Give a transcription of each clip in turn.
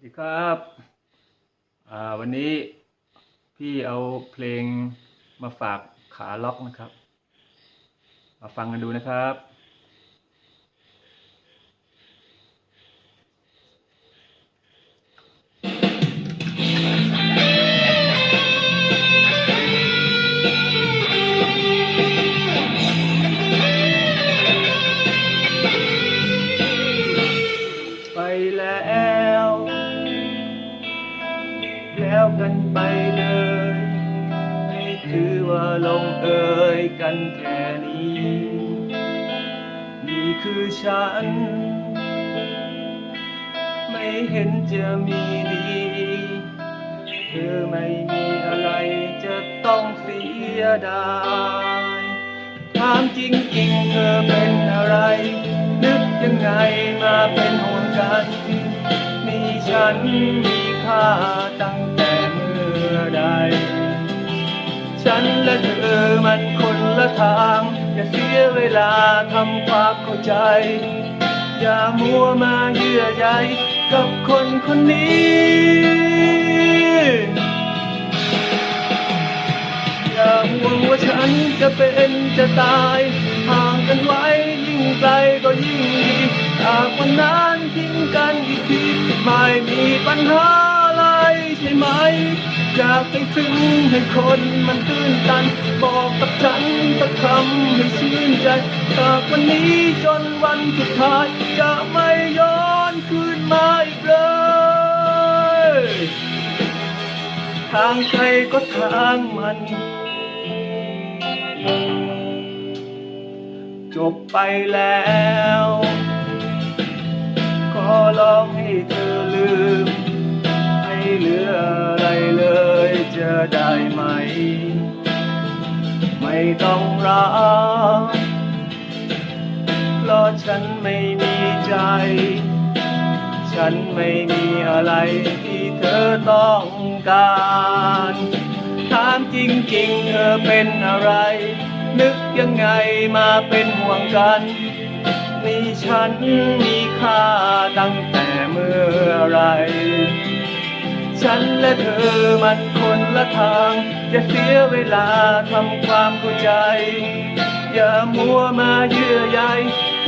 สวัสดีครับอ่าวันนี้พี่เอาเพลงมาฝากขาล็อกนะครับ มาฟังกันดูนะครับ แล้วกันไปเลยให้ถือว่าลงเอยกันแค่นี้ นี่คือฉัน ไม่เห็นจะมีดีเธอไม่มีอะไรจะต้องเสียดายถามจริงๆเธอเป็นอะไร นึกยังไงมาเป็นห่วงกัน มีฉันมีค่าตั้ง ใด ฉันและเธอมันคนละทาง อย่าเสียเวลาทำความเข้าใจ อย่ามัวมาเยื่อใยกับคนคนนี้อย่าห่วงว่าฉันจะเป็นจะตายห่างกันไว้ยิ่งไกลก็ยิ่งดีหากวันนั้นทิ้งกันอีกทีไม่มีปัญหา ใช่ไหมอยากให้ซึ้งให้คนมันตื้นตัน บอกกับฉันสักคำให้ชื่นใจจากวันนี้จนวันสุดท้าย จะไม่ย้อนคืนมาอีกเลย ทางใครก็ทางมัน จบไปแล้ว ขอร้องให้เธอ ได้ไหม ไม่ต้องรักเพราะฉันไม่มีใจ ฉันไม่มีอะไรที่เธอต้องการถามจริงๆเธอเป็นอะไร นึกยังไงมาเป็นห่วงกันมีฉันมีค่าตั้งแต่เมื่อไร ฉันและเธอมันคนละทาง อย่าเสียเวลาทำความเข้าใจ อย่ามัวมาเยื่อใย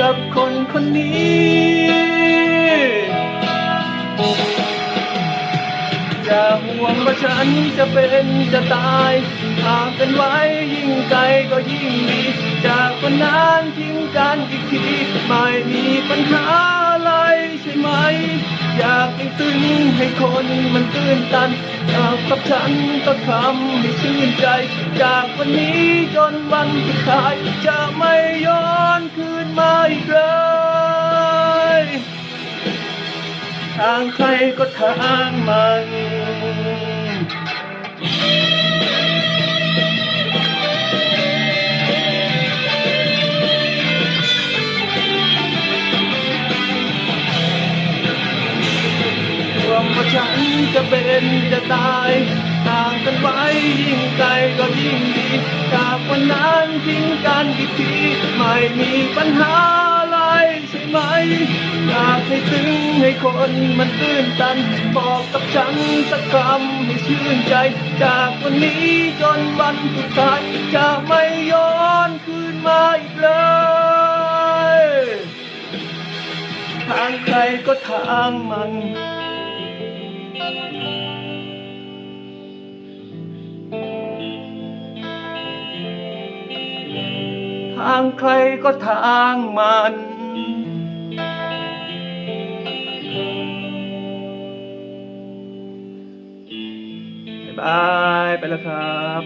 กับคนคนนี้อย่าห่วงว่าฉันจะเป็นจะตายหางกันไว้ยิ่งไกลก็ยิ่งดี จากวันนั้นทิ้งกันอีกที ไม่มีปัญหาอะไรใช่ไหม อยากให้ซึ้งให้คนมันตื้นตัน อยากับฉันก็ทำให้ชื่นใจ จากวันนี้จนวันสุดท้าย จะไม่ย้อนคืนมาอีกเลยทางใครก็ทางมัน จะเป็นจะตายต่างกันไว้ยิ่งไกลก็ยิ่งดีจากวันนั้นทิ้งกันอีกทีไม่มีปัญหาอะไรใช่ไหมอยากให้ซึ้งให้คนมันตื้นตัน บอกกับฉันสักคำให้ชื่นใจ จากวันนี้จนวันสุดท้ายจะไม่ย้อนคืนมาอีกเลยทางใครก็ทางมัน ทางใครก็ทางมัน บาย ไปแล้วครับ